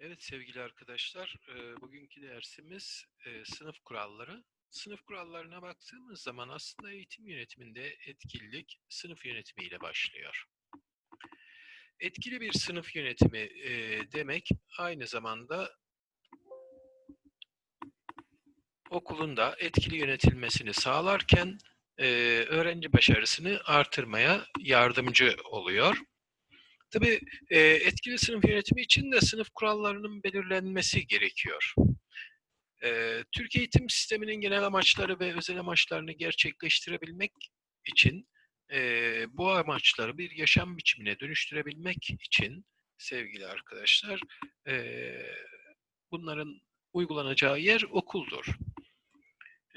Evet sevgili arkadaşlar, e, bugünkü dersimiz e, sınıf kuralları. Sınıf kurallarına baktığımız zaman aslında eğitim yönetiminde etkililik sınıf yönetimiyle başlıyor. Etkili bir sınıf yönetimi e, demek aynı zamanda okulun da etkili yönetilmesini sağlarken öğrenci başarısını artırmaya yardımcı oluyor. Tabii e, etkili sınıf yönetimi için de sınıf kurallarının belirlenmesi gerekiyor. E, Türk eğitim sisteminin genel amaçları ve özel amaçlarını gerçekleştirebilmek için e, bu amaçları bir yaşam biçimine dönüştürebilmek için sevgili arkadaşlar e, bunların uygulanacağı yer okuldur.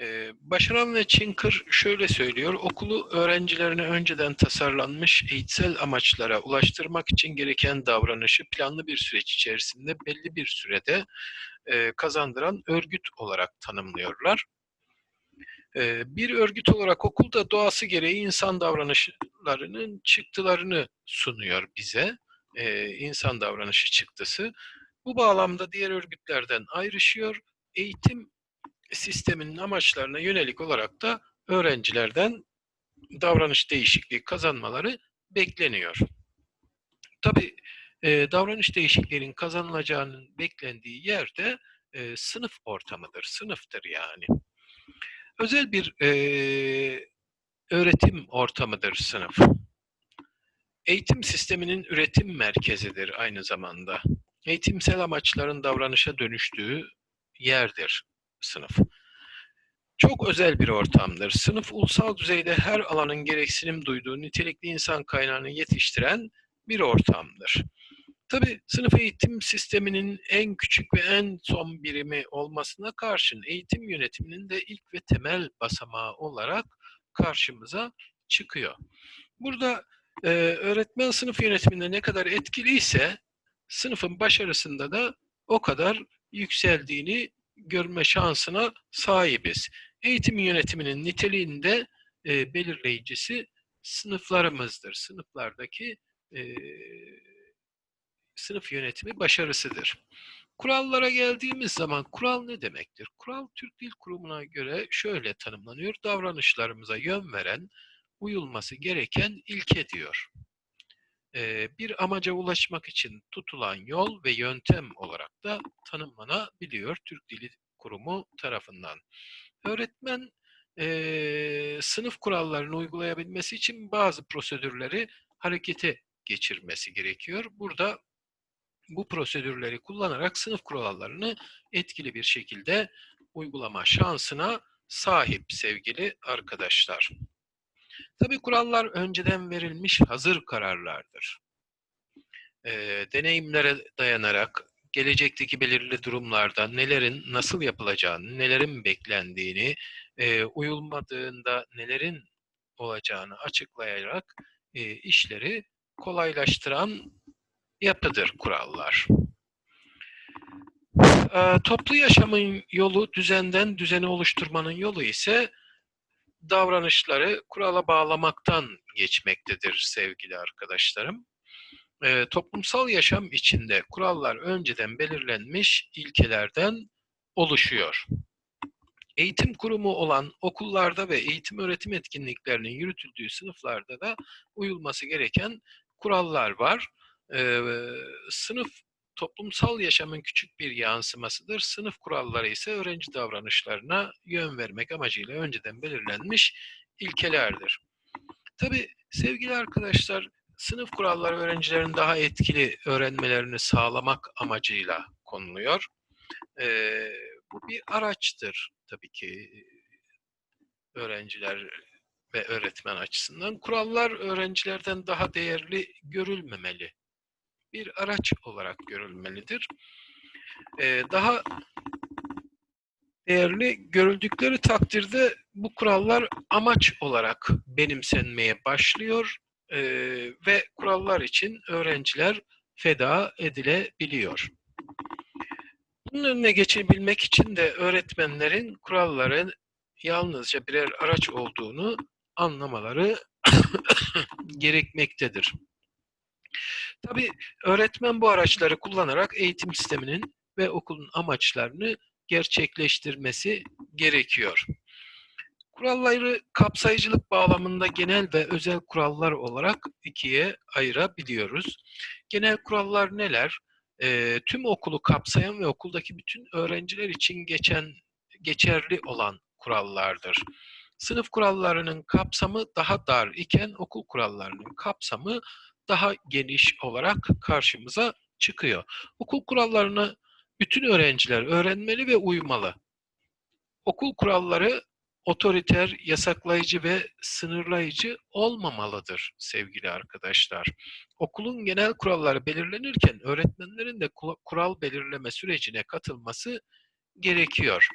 Ee, Başaran ve Çinkır şöyle söylüyor, okulu öğrencilerine önceden tasarlanmış eğitsel amaçlara ulaştırmak için gereken davranışı planlı bir süreç içerisinde belli bir sürede e, kazandıran örgüt olarak tanımlıyorlar. E, bir örgüt olarak okulda doğası gereği insan davranışlarının çıktılarını sunuyor bize, e, insan davranışı çıktısı. Bu bağlamda diğer örgütlerden ayrışıyor. Eğitim sisteminin amaçlarına yönelik olarak da öğrencilerden davranış değişikliği kazanmaları bekleniyor. Tabi e, davranış değişikliğinin kazanılacağının beklendiği yerde e, sınıf ortamıdır, sınıftır yani. Özel bir e, öğretim ortamıdır sınıf. Eğitim sisteminin üretim merkezidir aynı zamanda. Eğitimsel amaçların davranışa dönüştüğü yerdir sınıf. Çok özel bir ortamdır. Sınıf ulusal düzeyde her alanın gereksinim duyduğu nitelikli insan kaynağını yetiştiren bir ortamdır. Tabi sınıf eğitim sisteminin en küçük ve en son birimi olmasına karşın eğitim yönetiminin de ilk ve temel basamağı olarak karşımıza çıkıyor. Burada e, öğretmen sınıf yönetiminde ne kadar etkiliyse sınıfın başarısında da o kadar yükseldiğini görme şansına sahibiz. Eğitim yönetiminin niteliğinde e, belirleyicisi sınıflarımızdır. Sınıflardaki e, sınıf yönetimi başarısıdır. Kurallara geldiğimiz zaman kural ne demektir? Kural Türk Dil Kurumu'na göre şöyle tanımlanıyor. Davranışlarımıza yön veren, uyulması gereken ilke diyor. Ee, bir amaca ulaşmak için tutulan yol ve yöntem olarak da tanımlanabiliyor Türk Dili Kurumu tarafından. Öğretmen e, sınıf kurallarını uygulayabilmesi için bazı prosedürleri harekete geçirmesi gerekiyor. Burada bu prosedürleri kullanarak sınıf kurallarını etkili bir şekilde uygulama şansına sahip sevgili arkadaşlar. Tabi kurallar önceden verilmiş hazır kararlardır. E, deneyimlere dayanarak gelecekteki belirli durumlarda nelerin nasıl yapılacağını, nelerin beklendiğini, e, uyulmadığında nelerin olacağını açıklayarak e, işleri kolaylaştıran yapıdır kurallar. E, toplu yaşamın yolu düzenden düzeni oluşturmanın yolu ise davranışları kurala bağlamaktan geçmektedir sevgili arkadaşlarım. E, toplumsal yaşam içinde kurallar önceden belirlenmiş ilkelerden oluşuyor. Eğitim kurumu olan okullarda ve eğitim öğretim etkinliklerinin yürütüldüğü sınıflarda da uyulması gereken kurallar var. E, sınıf toplumsal yaşamın küçük bir yansımasıdır. Sınıf kuralları ise öğrenci davranışlarına yön vermek amacıyla önceden belirlenmiş ilkelerdir. Tabi sevgili arkadaşlar, sınıf kuralları öğrencilerin daha etkili öğrenmelerini sağlamak amacıyla konuluyor. Ee, bu bir araçtır tabii ki öğrenciler ve öğretmen açısından. Kurallar öğrencilerden daha değerli görülmemeli bir araç olarak görülmelidir. Ee, daha değerli görüldükleri takdirde bu kurallar amaç olarak benimsenmeye başlıyor e, ve kurallar için öğrenciler feda edilebiliyor. Bunun önüne geçebilmek için de öğretmenlerin kuralların yalnızca birer araç olduğunu anlamaları gerekmektedir. Tabii öğretmen bu araçları kullanarak eğitim sisteminin ve okulun amaçlarını gerçekleştirmesi gerekiyor. Kuralları kapsayıcılık bağlamında genel ve özel kurallar olarak ikiye ayırabiliyoruz. Genel kurallar neler? Ee, tüm okulu kapsayan ve okuldaki bütün öğrenciler için geçen geçerli olan kurallardır. Sınıf kurallarının kapsamı daha dar iken okul kurallarının kapsamı daha geniş olarak karşımıza çıkıyor. Okul kurallarını bütün öğrenciler öğrenmeli ve uymalı. Okul kuralları otoriter, yasaklayıcı ve sınırlayıcı olmamalıdır sevgili arkadaşlar. Okulun genel kuralları belirlenirken öğretmenlerin de kural belirleme sürecine katılması gerekiyor.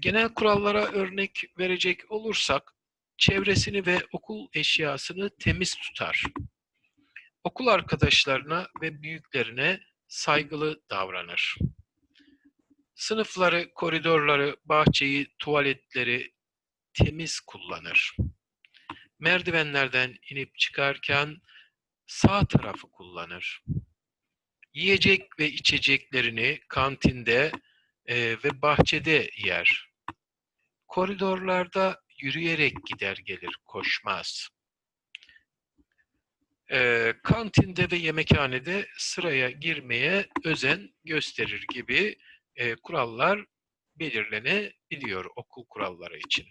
Genel kurallara örnek verecek olursak, çevresini ve okul eşyasını temiz tutar. Okul arkadaşlarına ve büyüklerine saygılı davranır. Sınıfları, koridorları, bahçeyi, tuvaletleri temiz kullanır. Merdivenlerden inip çıkarken sağ tarafı kullanır. Yiyecek ve içeceklerini kantinde e, ve bahçede yer. Koridorlarda yürüyerek gider gelir, koşmaz. E, kantinde ve yemekhanede sıraya girmeye özen gösterir gibi e, kurallar belirlenebiliyor okul kuralları için.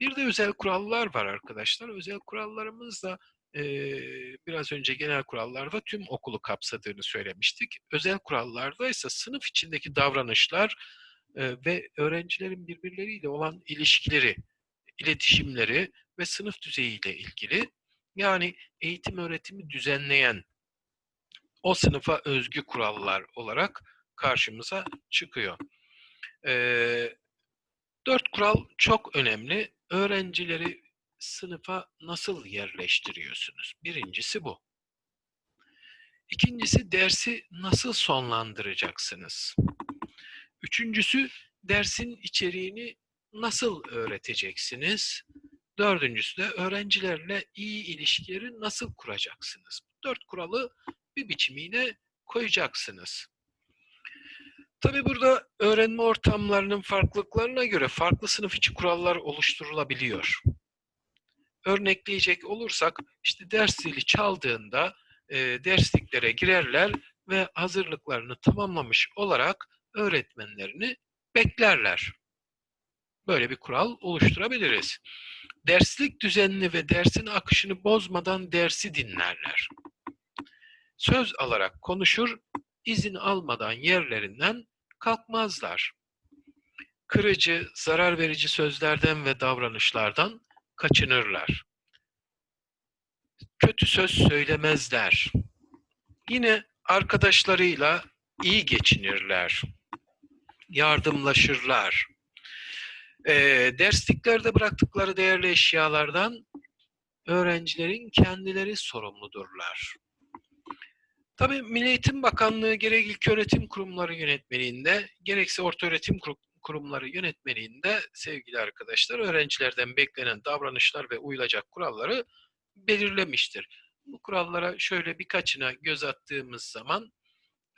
Bir de özel kurallar var arkadaşlar. Özel kurallarımız da e, biraz önce genel kurallarda tüm okulu kapsadığını söylemiştik. Özel kurallarda ise sınıf içindeki davranışlar e, ve öğrencilerin birbirleriyle olan ilişkileri, iletişimleri ve sınıf düzeyiyle ilgili yani eğitim öğretimi düzenleyen o sınıfa özgü kurallar olarak karşımıza çıkıyor. Ee, dört kural çok önemli. Öğrencileri sınıfa nasıl yerleştiriyorsunuz? Birincisi bu. İkincisi dersi nasıl sonlandıracaksınız? Üçüncüsü dersin içeriğini nasıl öğreteceksiniz? Dördüncüsü de öğrencilerle iyi ilişkileri nasıl kuracaksınız? Dört kuralı bir biçimiyle koyacaksınız. Tabi burada öğrenme ortamlarının farklılıklarına göre farklı sınıf içi kurallar oluşturulabiliyor. Örnekleyecek olursak işte ders zili çaldığında e, dersliklere girerler ve hazırlıklarını tamamlamış olarak öğretmenlerini beklerler. Böyle bir kural oluşturabiliriz. Derslik düzenini ve dersin akışını bozmadan dersi dinlerler. Söz alarak konuşur, izin almadan yerlerinden kalkmazlar. Kırıcı, zarar verici sözlerden ve davranışlardan kaçınırlar. Kötü söz söylemezler. Yine arkadaşlarıyla iyi geçinirler. Yardımlaşırlar. E, dersliklerde bıraktıkları değerli eşyalardan öğrencilerin kendileri sorumludurlar. Tabii Milli Eğitim Bakanlığı gerek ilköğretim kurumları yönetmeliğinde gerekse ortaöğretim kurumları yönetmeliğinde sevgili arkadaşlar öğrencilerden beklenen davranışlar ve uyulacak kuralları belirlemiştir. Bu kurallara şöyle birkaçına göz attığımız zaman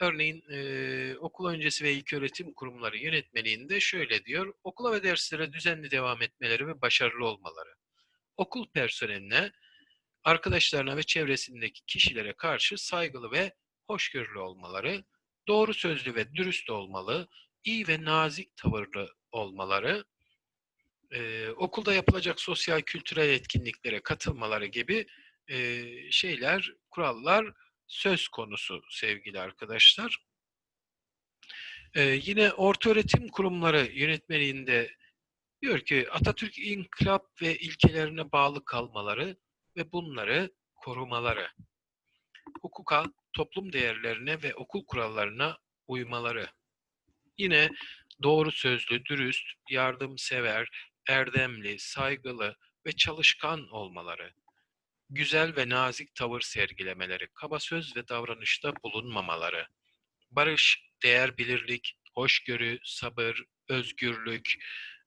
örneğin e, okul öncesi ve ilköğretim kurumları yönetmeliğinde şöyle diyor. Okula ve derslere düzenli devam etmeleri ve başarılı olmaları. Okul personeline arkadaşlarına ve çevresindeki kişilere karşı saygılı ve hoşgörülü olmaları, doğru sözlü ve dürüst olmalı, iyi ve nazik tavırlı olmaları, e, okulda yapılacak sosyal kültürel etkinliklere katılmaları gibi e, şeyler, kurallar söz konusu sevgili arkadaşlar. E, yine ortaöğretim kurumları yönetmeliğinde diyor ki Atatürk inkılap ve ilkelerine bağlı kalmaları, ve bunları korumaları, hukuka, toplum değerlerine ve okul kurallarına uymaları, yine doğru sözlü, dürüst, yardımsever, erdemli, saygılı ve çalışkan olmaları, güzel ve nazik tavır sergilemeleri, kaba söz ve davranışta bulunmamaları, barış, değer bilirlik, hoşgörü, sabır, özgürlük,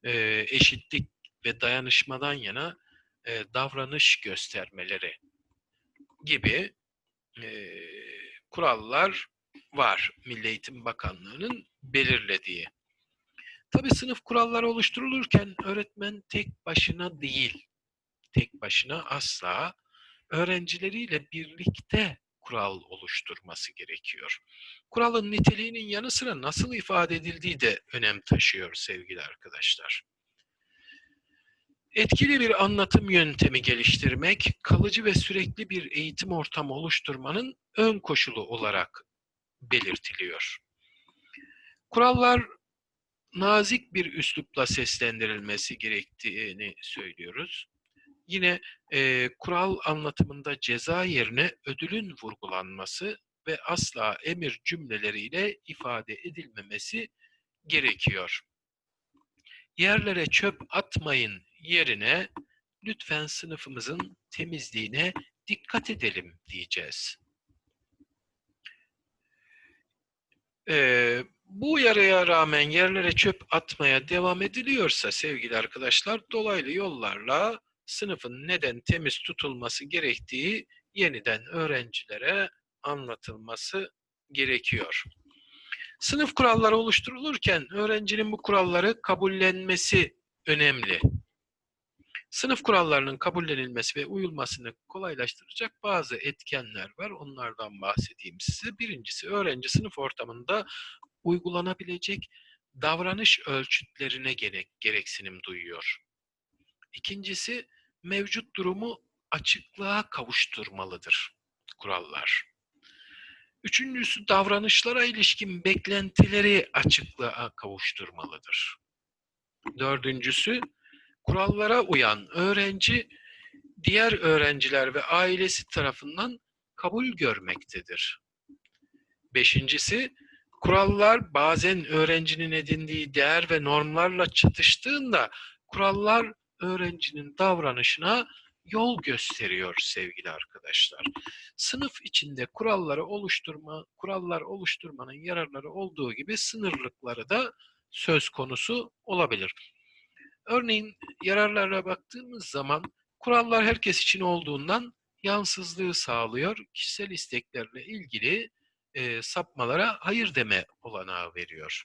eşitlik ve dayanışmadan yana e, davranış göstermeleri gibi e, kurallar var Milli Eğitim Bakanlığı'nın belirlediği. Tabi sınıf kuralları oluşturulurken öğretmen tek başına değil, tek başına asla öğrencileriyle birlikte kural oluşturması gerekiyor. Kuralın niteliğinin yanı sıra nasıl ifade edildiği de önem taşıyor sevgili arkadaşlar. Etkili bir anlatım yöntemi geliştirmek, kalıcı ve sürekli bir eğitim ortamı oluşturmanın ön koşulu olarak belirtiliyor. Kurallar nazik bir üslupla seslendirilmesi gerektiğini söylüyoruz. Yine e, kural anlatımında ceza yerine ödülün vurgulanması ve asla emir cümleleriyle ifade edilmemesi gerekiyor. Yerlere çöp atmayın yerine lütfen sınıfımızın temizliğine dikkat edelim diyeceğiz. Ee, bu uyarıya rağmen yerlere çöp atmaya devam ediliyorsa sevgili arkadaşlar dolaylı yollarla sınıfın neden temiz tutulması gerektiği yeniden öğrencilere anlatılması gerekiyor. Sınıf kuralları oluşturulurken öğrencinin bu kuralları kabullenmesi önemli. Sınıf kurallarının kabullenilmesi ve uyulmasını kolaylaştıracak bazı etkenler var. Onlardan bahsedeyim size. Birincisi öğrenci sınıf ortamında uygulanabilecek davranış ölçütlerine gerek, gereksinim duyuyor. İkincisi mevcut durumu açıklığa kavuşturmalıdır kurallar. Üçüncüsü davranışlara ilişkin beklentileri açıklığa kavuşturmalıdır. Dördüncüsü kurallara uyan öğrenci diğer öğrenciler ve ailesi tarafından kabul görmektedir. Beşincisi, kurallar bazen öğrencinin edindiği değer ve normlarla çatıştığında kurallar öğrencinin davranışına yol gösteriyor sevgili arkadaşlar. Sınıf içinde kuralları oluşturma, kurallar oluşturmanın yararları olduğu gibi sınırlıkları da söz konusu olabilir. Örneğin yararlara baktığımız zaman kurallar herkes için olduğundan yansızlığı sağlıyor. Kişisel isteklerle ilgili e, sapmalara hayır deme olanağı veriyor.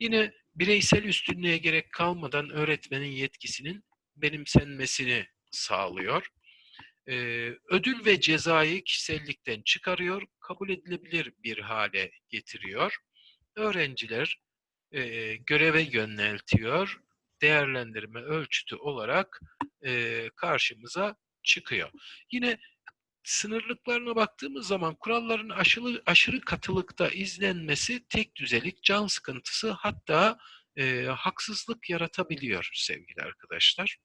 Yine bireysel üstünlüğe gerek kalmadan öğretmenin yetkisinin benimsenmesini sağlıyor. Ee, ödül ve cezayı kişisellikten çıkarıyor, kabul edilebilir bir hale getiriyor. Öğrenciler e, göreve yöneltiyor, değerlendirme ölçütü olarak e, karşımıza çıkıyor. Yine sınırlıklarına baktığımız zaman kuralların aşırı, aşırı katılıkta izlenmesi tek düzelik, can sıkıntısı hatta e, haksızlık yaratabiliyor sevgili arkadaşlar.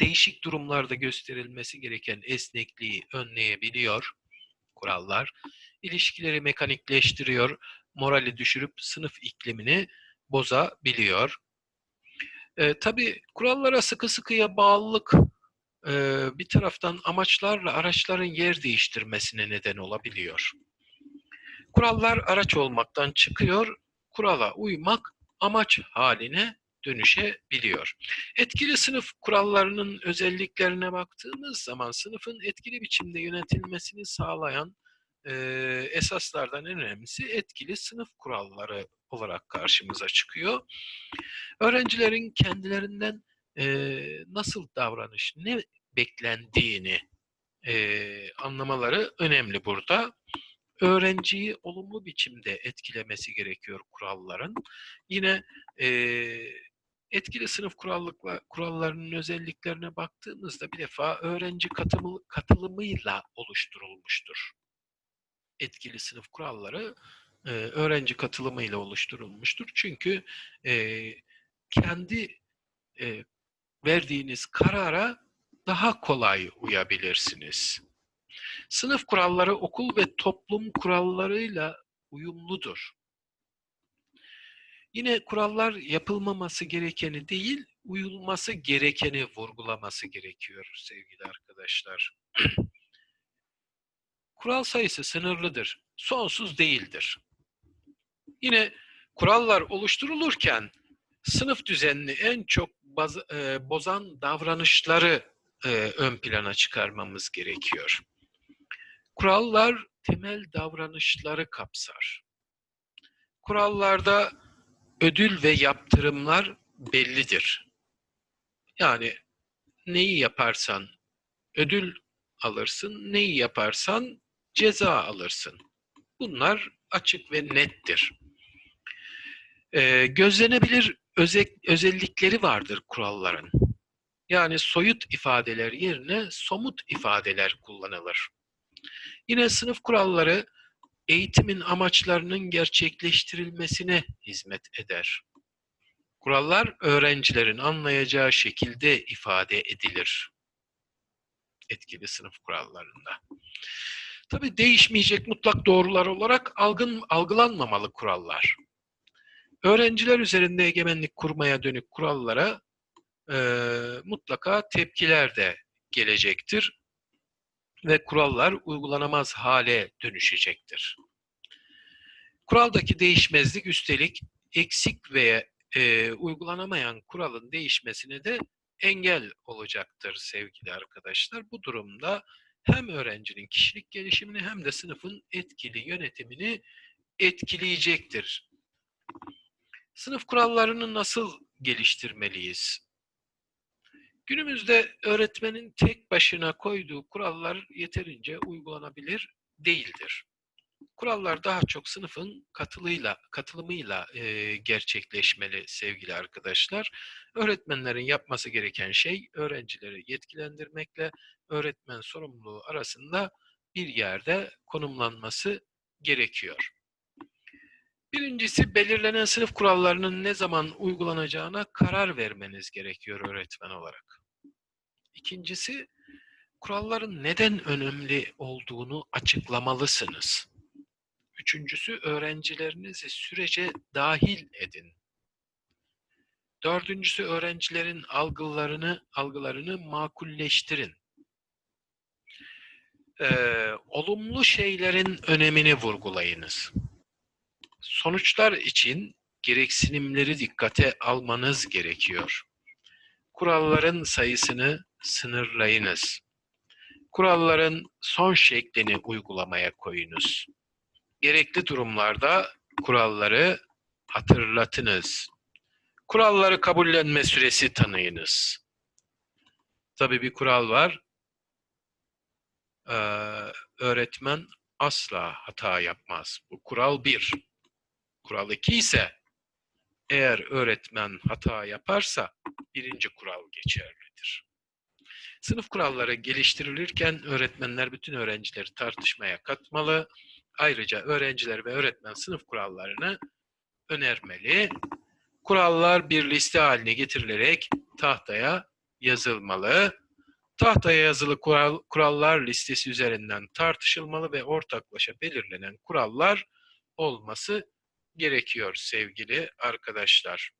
Değişik durumlarda gösterilmesi gereken esnekliği önleyebiliyor kurallar. İlişkileri mekanikleştiriyor, morali düşürüp sınıf iklimini bozabiliyor. E, tabii kurallara sıkı sıkıya bağlılık bir taraftan amaçlarla araçların yer değiştirmesine neden olabiliyor. Kurallar araç olmaktan çıkıyor, kurala uymak amaç haline dönüşebiliyor. Etkili sınıf kurallarının özelliklerine baktığımız zaman sınıfın etkili biçimde yönetilmesini sağlayan e, esaslardan en önemlisi etkili sınıf kuralları olarak karşımıza çıkıyor. Öğrencilerin kendilerinden e, nasıl davranış, ne beklendiğini e, anlamaları önemli burada. Öğrenciyi olumlu biçimde etkilemesi gerekiyor kuralların. Yine e, etkili sınıf kurallıkla, kurallarının özelliklerine baktığımızda bir defa öğrenci katımı, katılımıyla oluşturulmuştur. Etkili sınıf kuralları e, öğrenci katılımıyla oluşturulmuştur. Çünkü e, kendi e, verdiğiniz karara daha kolay uyabilirsiniz. Sınıf kuralları okul ve toplum kurallarıyla uyumludur. Yine kurallar yapılmaması gerekeni değil, uyulması gerekeni vurgulaması gerekiyor sevgili arkadaşlar. Kural sayısı sınırlıdır, sonsuz değildir. Yine kurallar oluşturulurken sınıf düzenini en çok baz, e, bozan davranışları e, ön plana çıkarmamız gerekiyor. Kurallar temel davranışları kapsar. Kurallarda ödül ve yaptırımlar bellidir. Yani neyi yaparsan ödül alırsın, neyi yaparsan ceza alırsın. Bunlar açık ve nettir. Ee, gözlenebilir öze- özellikleri vardır kuralların. Yani soyut ifadeler yerine somut ifadeler kullanılır. Yine sınıf kuralları eğitimin amaçlarının gerçekleştirilmesine hizmet eder. Kurallar öğrencilerin anlayacağı şekilde ifade edilir. Etkili sınıf kurallarında. Tabi değişmeyecek mutlak doğrular olarak algın, algılanmamalı kurallar. Öğrenciler üzerinde egemenlik kurmaya dönük kurallara e, mutlaka tepkiler de gelecektir ve kurallar uygulanamaz hale dönüşecektir. Kuraldaki değişmezlik üstelik eksik veya e, uygulanamayan kuralın değişmesine de engel olacaktır sevgili arkadaşlar. Bu durumda hem öğrencinin kişilik gelişimini hem de sınıfın etkili yönetimini etkileyecektir. Sınıf kurallarını nasıl geliştirmeliyiz? Günümüzde öğretmenin tek başına koyduğu kurallar yeterince uygulanabilir değildir. Kurallar daha çok sınıfın katılıyla, katılımıyla e, gerçekleşmeli sevgili arkadaşlar. Öğretmenlerin yapması gereken şey öğrencileri yetkilendirmekle öğretmen sorumluluğu arasında bir yerde konumlanması gerekiyor. Birincisi belirlenen sınıf kurallarının ne zaman uygulanacağına karar vermeniz gerekiyor öğretmen olarak. İkincisi kuralların neden önemli olduğunu açıklamalısınız. Üçüncüsü öğrencilerinizi sürece dahil edin. Dördüncüsü öğrencilerin algılarını algılarını makulleştirin. Ee, olumlu şeylerin önemini vurgulayınız. Sonuçlar için gereksinimleri dikkate almanız gerekiyor. Kuralların sayısını sınırlayınız. Kuralların son şeklini uygulamaya koyunuz. Gerekli durumlarda kuralları hatırlatınız. Kuralları kabullenme süresi tanıyınız. Tabii bir kural var. Ee, öğretmen asla hata yapmaz. Bu kural bir. Kural iki ise eğer öğretmen hata yaparsa birinci kural geçerlidir. Sınıf kuralları geliştirilirken öğretmenler bütün öğrencileri tartışmaya katmalı. Ayrıca öğrenciler ve öğretmen sınıf kurallarını önermeli. Kurallar bir liste haline getirilerek tahtaya yazılmalı. Tahtaya yazılı kural, kurallar listesi üzerinden tartışılmalı ve ortaklaşa belirlenen kurallar olması gerekiyor sevgili arkadaşlar.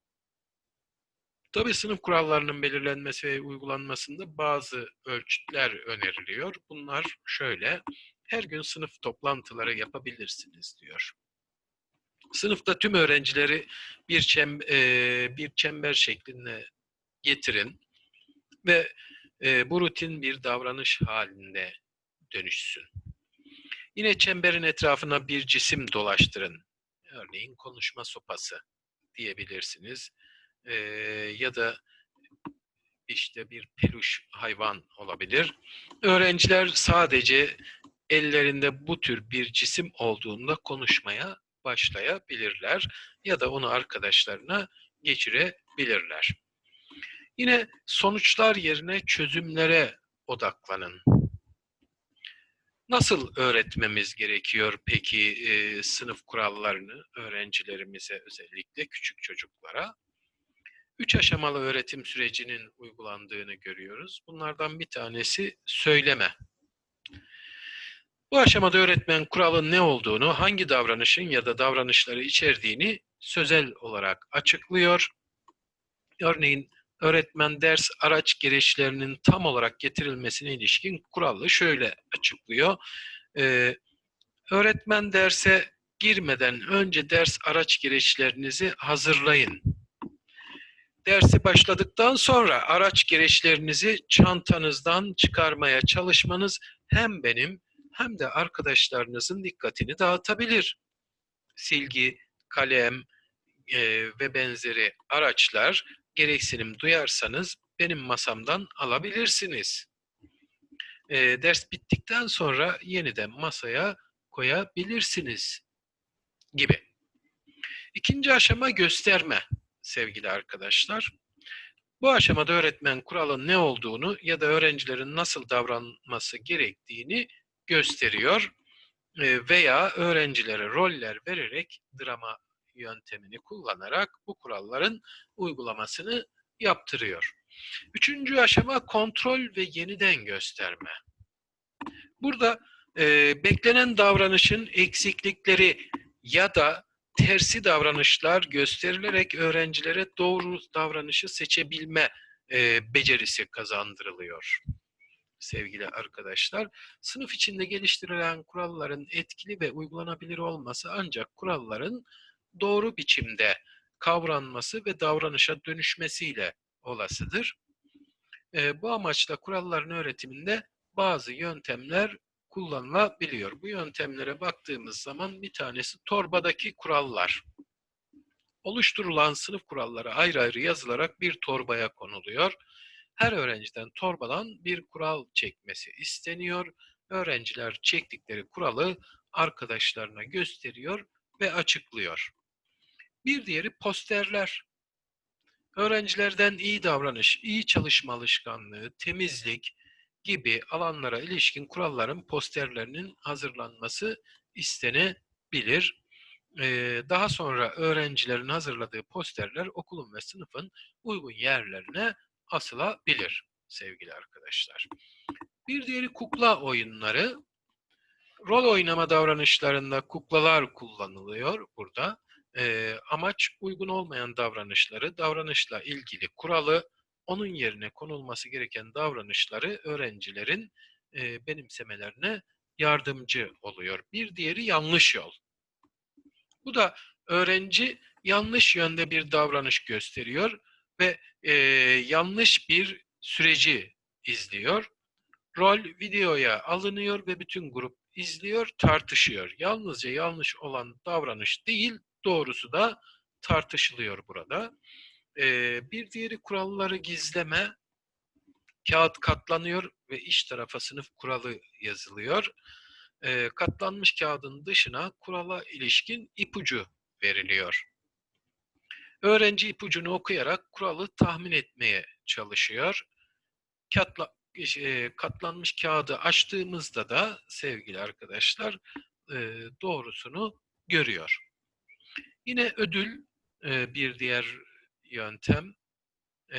Tabii sınıf kurallarının belirlenmesi ve uygulanmasında bazı ölçütler öneriliyor. Bunlar şöyle, her gün sınıf toplantıları yapabilirsiniz diyor. Sınıfta tüm öğrencileri bir, çem, e, bir çember şeklinde getirin ve e, bu rutin bir davranış halinde dönüşsün. Yine çemberin etrafına bir cisim dolaştırın. Örneğin konuşma sopası diyebilirsiniz. E, ya da işte bir peluş hayvan olabilir. Öğrenciler sadece ellerinde bu tür bir cisim olduğunda konuşmaya başlayabilirler ya da onu arkadaşlarına geçirebilirler. Yine sonuçlar yerine çözümlere odaklanın. Nasıl öğretmemiz gerekiyor peki e, sınıf kurallarını öğrencilerimize özellikle küçük çocuklara? Üç aşamalı öğretim sürecinin uygulandığını görüyoruz. Bunlardan bir tanesi söyleme. Bu aşamada öğretmen kuralın ne olduğunu, hangi davranışın ya da davranışları içerdiğini sözel olarak açıklıyor. Örneğin öğretmen ders araç gereçlerinin tam olarak getirilmesine ilişkin kuralı şöyle açıklıyor. Ee, öğretmen derse girmeden önce ders araç gereçlerinizi hazırlayın. Dersi başladıktan sonra araç gereçlerinizi çantanızdan çıkarmaya çalışmanız hem benim hem de arkadaşlarınızın dikkatini dağıtabilir. Silgi, kalem e, ve benzeri araçlar gereksinim duyarsanız benim masamdan alabilirsiniz. E, ders bittikten sonra yeniden masaya koyabilirsiniz gibi. İkinci aşama gösterme sevgili arkadaşlar. Bu aşamada öğretmen kuralın ne olduğunu ya da öğrencilerin nasıl davranması gerektiğini gösteriyor e, veya öğrencilere roller vererek drama yöntemini kullanarak bu kuralların uygulamasını yaptırıyor. Üçüncü aşama kontrol ve yeniden gösterme. Burada e, beklenen davranışın eksiklikleri ya da tersi davranışlar gösterilerek öğrencilere doğru davranışı seçebilme e, becerisi kazandırılıyor. Sevgili arkadaşlar, sınıf içinde geliştirilen kuralların etkili ve uygulanabilir olması ancak kuralların doğru biçimde kavranması ve davranışa dönüşmesiyle olasıdır. E, bu amaçla kuralların öğretiminde bazı yöntemler kullanılabiliyor. Bu yöntemlere baktığımız zaman bir tanesi torbadaki kurallar. Oluşturulan sınıf kuralları ayrı ayrı yazılarak bir torbaya konuluyor. Her öğrenciden torbadan bir kural çekmesi isteniyor. Öğrenciler çektikleri kuralı arkadaşlarına gösteriyor ve açıklıyor. Bir diğeri posterler. Öğrencilerden iyi davranış, iyi çalışma alışkanlığı, temizlik, gibi alanlara ilişkin kuralların posterlerinin hazırlanması istenebilir. Ee, daha sonra öğrencilerin hazırladığı posterler okulun ve sınıfın uygun yerlerine asılabilir sevgili arkadaşlar. Bir diğeri kukla oyunları. Rol oynama davranışlarında kuklalar kullanılıyor burada. E, amaç uygun olmayan davranışları, davranışla ilgili kuralı, onun yerine konulması gereken davranışları öğrencilerin e, benimsemelerine yardımcı oluyor. Bir diğeri yanlış yol. Bu da öğrenci yanlış yönde bir davranış gösteriyor ve e, yanlış bir süreci izliyor. Rol videoya alınıyor ve bütün grup izliyor, tartışıyor. Yalnızca yanlış olan davranış değil, doğrusu da tartışılıyor burada. Ee, bir diğeri kuralları gizleme. Kağıt katlanıyor ve iç tarafa sınıf kuralı yazılıyor. Ee, katlanmış kağıdın dışına kurala ilişkin ipucu veriliyor. Öğrenci ipucunu okuyarak kuralı tahmin etmeye çalışıyor. Katla, e, katlanmış kağıdı açtığımızda da sevgili arkadaşlar e, doğrusunu görüyor. Yine ödül e, bir diğer yöntem. Ee,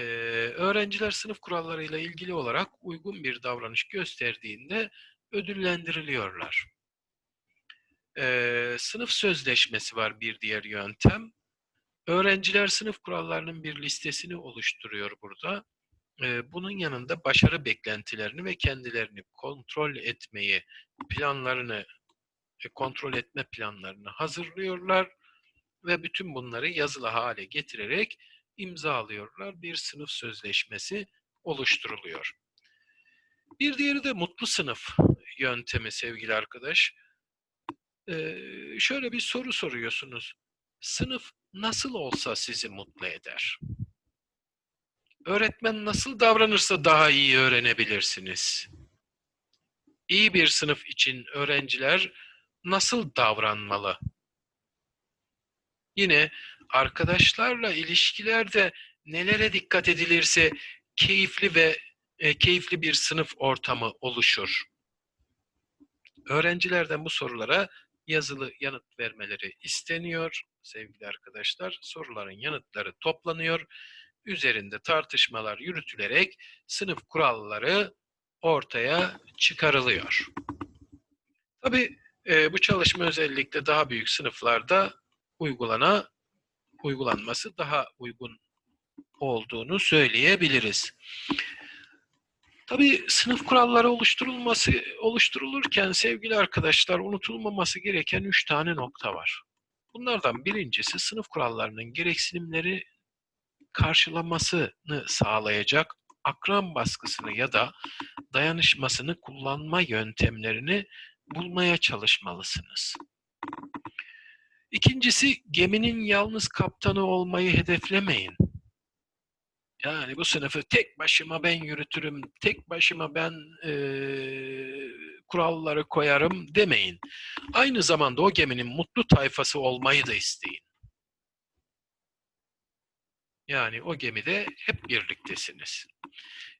öğrenciler sınıf kurallarıyla ilgili olarak uygun bir davranış gösterdiğinde ödüllendiriliyorlar. Ee, sınıf sözleşmesi var bir diğer yöntem. Öğrenciler sınıf kurallarının bir listesini oluşturuyor burada. Bunun yanında başarı beklentilerini ve kendilerini kontrol etmeyi, planlarını e, kontrol etme planlarını hazırlıyorlar ve bütün bunları yazılı hale getirerek imzalıyorlar. Bir sınıf sözleşmesi oluşturuluyor. Bir diğeri de mutlu sınıf yöntemi sevgili arkadaş. Ee, şöyle bir soru soruyorsunuz. Sınıf nasıl olsa sizi mutlu eder? Öğretmen nasıl davranırsa daha iyi öğrenebilirsiniz. İyi bir sınıf için öğrenciler nasıl davranmalı? Yine arkadaşlarla ilişkilerde nelere dikkat edilirse keyifli ve e, keyifli bir sınıf ortamı oluşur. Öğrencilerden bu sorulara yazılı yanıt vermeleri isteniyor sevgili arkadaşlar. Soruların yanıtları toplanıyor. Üzerinde tartışmalar yürütülerek sınıf kuralları ortaya çıkarılıyor. Tabii e, bu çalışma özellikle daha büyük sınıflarda uygulana uygulanması daha uygun olduğunu söyleyebiliriz. Tabii sınıf kuralları oluşturulması oluşturulurken sevgili arkadaşlar unutulmaması gereken üç tane nokta var. Bunlardan birincisi sınıf kurallarının gereksinimleri karşılamasını sağlayacak akran baskısını ya da dayanışmasını kullanma yöntemlerini bulmaya çalışmalısınız. İkincisi geminin yalnız kaptanı olmayı hedeflemeyin. Yani bu sınıfı tek başıma ben yürütürüm, tek başıma ben eee, kuralları koyarım demeyin. Aynı zamanda o geminin mutlu tayfası olmayı da isteyin. Yani o gemide hep birliktesiniz.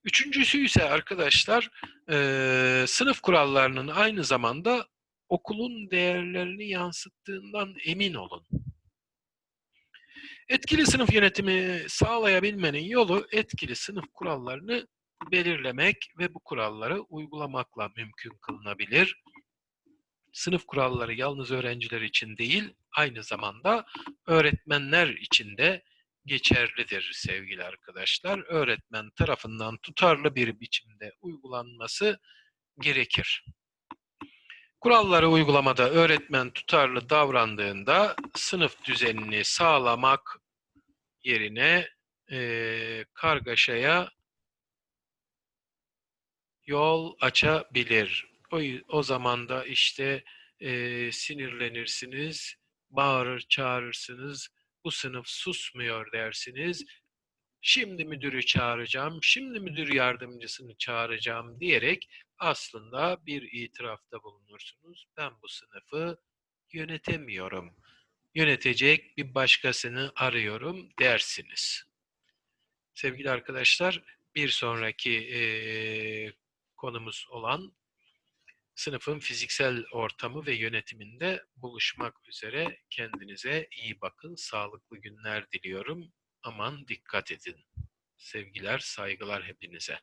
Üçüncüsü ise arkadaşlar eee, sınıf kurallarının aynı zamanda okulun değerlerini yansıttığından emin olun. Etkili sınıf yönetimi sağlayabilmenin yolu etkili sınıf kurallarını belirlemek ve bu kuralları uygulamakla mümkün kılınabilir. Sınıf kuralları yalnız öğrenciler için değil, aynı zamanda öğretmenler için de geçerlidir sevgili arkadaşlar. Öğretmen tarafından tutarlı bir biçimde uygulanması gerekir. Kuralları uygulamada öğretmen tutarlı davrandığında sınıf düzenini sağlamak yerine eee, kargaşaya yol açabilir. O, o zaman da işte eee, sinirlenirsiniz, bağırır çağırırsınız, bu sınıf susmuyor dersiniz. Şimdi müdürü çağıracağım, şimdi müdür yardımcısını çağıracağım diyerek aslında bir itirafta bulunursunuz. Ben bu sınıfı yönetemiyorum. Yönetecek bir başkasını arıyorum dersiniz. Sevgili arkadaşlar, bir sonraki eee, konumuz olan sınıfın fiziksel ortamı ve yönetiminde buluşmak üzere kendinize iyi bakın, sağlıklı günler diliyorum. Aman dikkat edin. Sevgiler, saygılar hepinize.